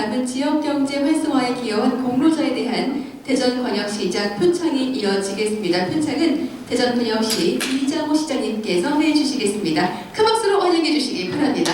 다음은 지역 경제 활성화에 기여한 공로자에 대한 대전광역시장 표창이 이어지겠습니다. 표창은 대전광역시 이장호 시장님께서 해주시겠습니다. 큰 박수로 환영해 주시기 바랍니다.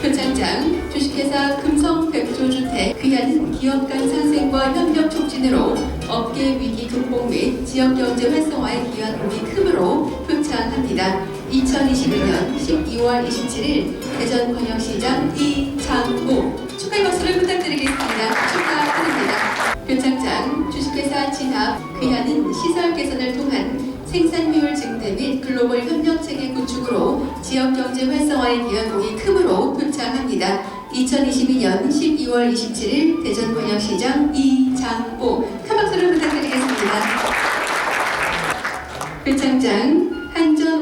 표창장 주식회사 금성백조주택 귀하는 기업 간 상생과 협력 촉진으로 업계 위기 극복 및 지역 경제 활성화에 기여한 공이 크므로 표창합니다. 2021년 12월 27일 대전 광역시장 이창호 축하의 박수를 부탁드리겠습니다. 축하드립니다. 표창장 주식회사 진합 귀하는 시설 개선을 통한 생산 효율 증대 및 글로벌 협력 체계 구축으로 지역 경제 활성화에 기여한 공이 크므로 표창합니다. 2022년 12월 27일 대전광역시장 이장호 큰 박수를 부탁드리겠습니다. 표창장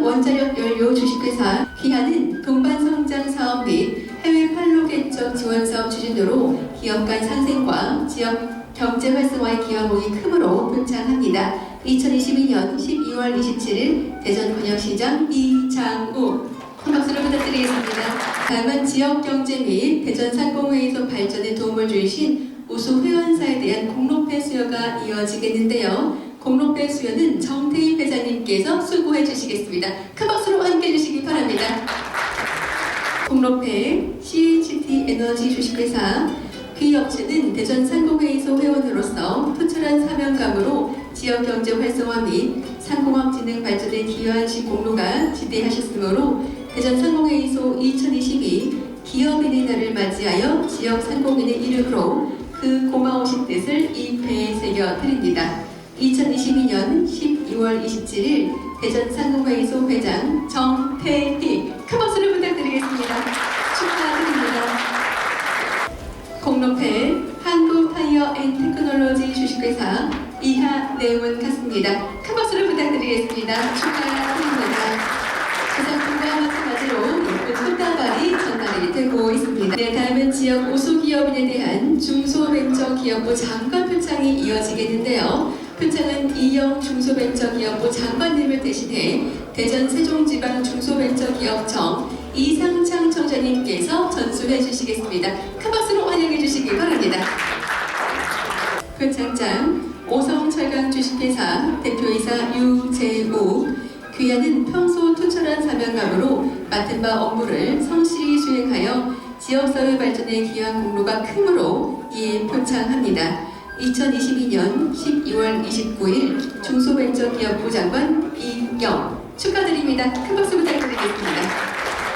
원자력 연료 주식회사 기하는 동반 성장 사업 및 해외 판로 개척 지원 사업 추진으로 기업 간 상생과 지역 경제 활성화에 기여한 공이 크므로 표창합니다. 2022년 12월 27일 대전 광역시장 이장우 큰 박수를 부탁드리겠습니다. 다음은 지역 경제 및 대전 상공회의 소 발전에 도움을 주신 우수 회원사에 대한 공로패 수여가 이어지겠는데요. 공로패 수여는 정태희 회장님 께서 수고해 주시겠습니다. 큰 박수로 함께 해주시기 바랍니다. 공로패 CHT 에너지 주식회사 그 업체는 대전 상공회의소 회원으로서 투철한 사명감으로 지역 경제 활성화 및 상공업 진흥 발전에 기여한 시 공로가 지대하셨으므로 대전 상공회의소 2022 기업인의 날을 맞이하여 지역 상공인의 이름으로 그 고마우신 뜻을 이 배에 새겨 드립니다. 2022년 12월 27일 대전 상공회의소 회장 정태희 큰 박수를 부탁드리겠습니다. 축하드립니다. 공로패 한국타이어 앤 테크놀로지 주식회사 이하 내원 같습니다. 큰 박수를 부탁드리겠습니다. 축하드립니다. 제작품과 마찬가지로 예쁜 손다발이 전달이 되고 있습니다. 네, 다음은 지역 우수기업인에 대한 중소벤처기업부 장관 표창이 이어지겠는데요. 표창은 이영 중소벤처기업부 장관님을 대신해 대전 세종지방 중소벤처기업청 이상창 청장님께서 전수해 주시겠습니다. 큰 박수로 환영해 주시기 바랍니다. 표창장 오성철강 주식회사 대표이사 유재우 귀하는 평소 투철한 사명감으로 맡은 바 업무를 성실히 수행하여 지역사회 발전에 기여한 공로가 크므로 이에 표창합니다. 2022년 12월 29일 중소벤처기업부 장관 이경 축하드립니다. 큰 박수 부탁드리겠습니다.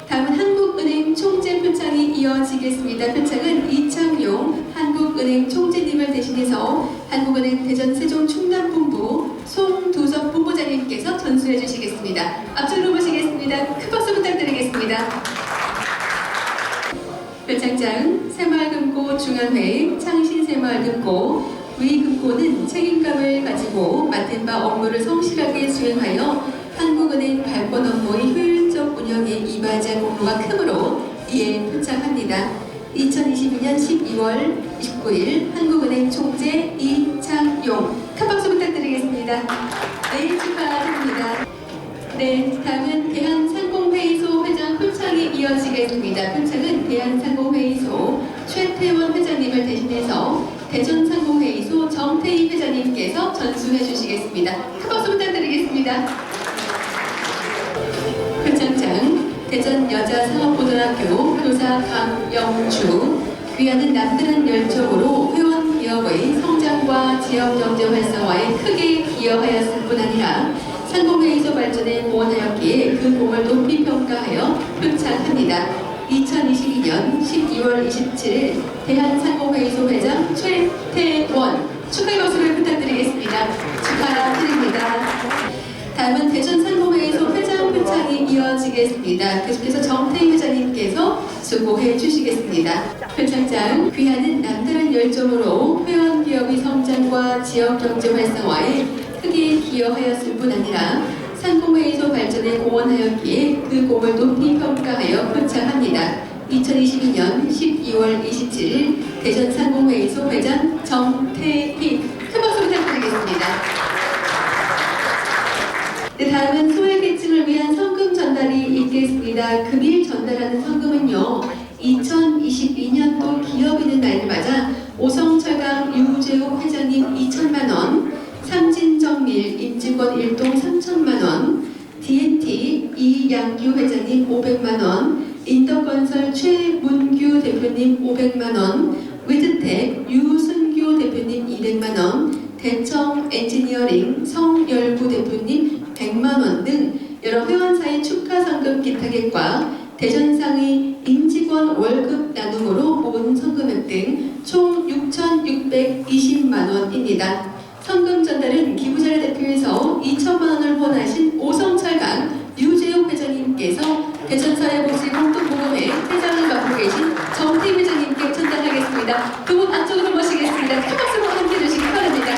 다음은 한국은행 총재 표창이 이어지겠습니다. 표창은 이창용 한국은행 총재님을 대신해서 한국은행 대전 세종 충남본부 송두섭 본부장님께서 전수해 주시겠습니다. 앞쪽으로 모시겠습니다. 큰 박수 부탁드리겠습니다. 표창장 새마을금고 중앙회 창신새마을금고 위금고는 책임감을 가지고 맡은 바 업무를 성실하게 수행하여 한국은행 발권 업무의 효율적 운영에 임하자 공로가 크므로 이에 표창합니다. 2022년 12월 29일 한국은행 총재 이창용 큰 박수 부탁드리겠습니다. 네, 축하드립니다. 네, 다음은 대한상공회의소 회장 표창이 이어지겠습니다. 표창은 대한상공회의소 최태원 회장님을 대신해서 대전상공회의소 정태희 회장님께서 전수해 주시겠습니다. 큰 박수 부탁드리겠습니다. 표창장 대전 여자상업고등학교 교사 강영주 귀하는 남다른 열정으로 회원 기업의 성장과 지역 경제 활성화에 크게 기여하였을 뿐 아니라 상공회의소 발전에 공헌하였기에 그 공을 높이 평가하여 표창합니다. 2022년 12월 27일 대한상공회의소 회장 최태원 축하의 박수를 부탁드리겠습니다. 축하드립니다. 다음은 대전 상공회의소 회장 표창이 이어지겠습니다. 계속해서 정태희 회장님께서 수고해 주시겠습니다. 표창장 귀하는 남다른 열정으로 회원 기업의 성장과 지역 경제 활성화에 크게 기여하였을 뿐 아니라 상공회의소 발전에 공헌하였기에 그 공을 높이 평가하여 표창합니다. 2022년 12월 27일 대전 상공회의소 회장 정태희 큰 박수 부탁드리겠습니다. 네, 다음은 소외계층을 위한 성금 전달이 있겠습니다. 금일 전달하는 성금은요, 2022년도 기업인의 날을 맞아 오성철강 유재욱 회장님 2천만 원, 삼진정밀 임직원 일동 3천만 원, D&T 이양규 회장님 500만 원, 인덕건설 최문규 대표님 500만 원, 위드텍 유순규 대표님 200만 원, 대청 엔지니어링 성열구 대표님 100만 원 등 여러 회원사의 축하 상금 기타객과 대전상의 임직원 월급 나눔으로 모은 성금액 등 총 6,620만 원입니다. 성금 전달은 기부자를 대표해서 2천만 원을 후원하신 오성철강 유재욱 회장님께서 대전사회복지공동모금회 회장을 맡고 계신 정태 회장님께 전달하겠습니다. 두분 안쪽으로 모시겠습니다. 큰 박수로 함께 해주시기 바랍니다.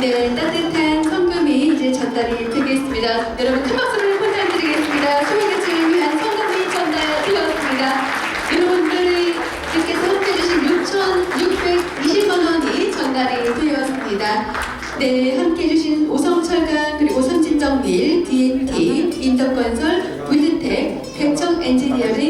네, 따뜻한 성금이 이제 전달이 되겠습니다. 여러분 큰 박수를 부탁드리겠습니다. 수고계층을 위한 성금이 전달되었습니다. 여러분들이 께서 함께해주신 6,620만 전달이 되었습니다. 네, 함께 해주신 오성철강 그리고 선진정밀, D&T, 인덕건설, 위드텍, 백청 엔지니어링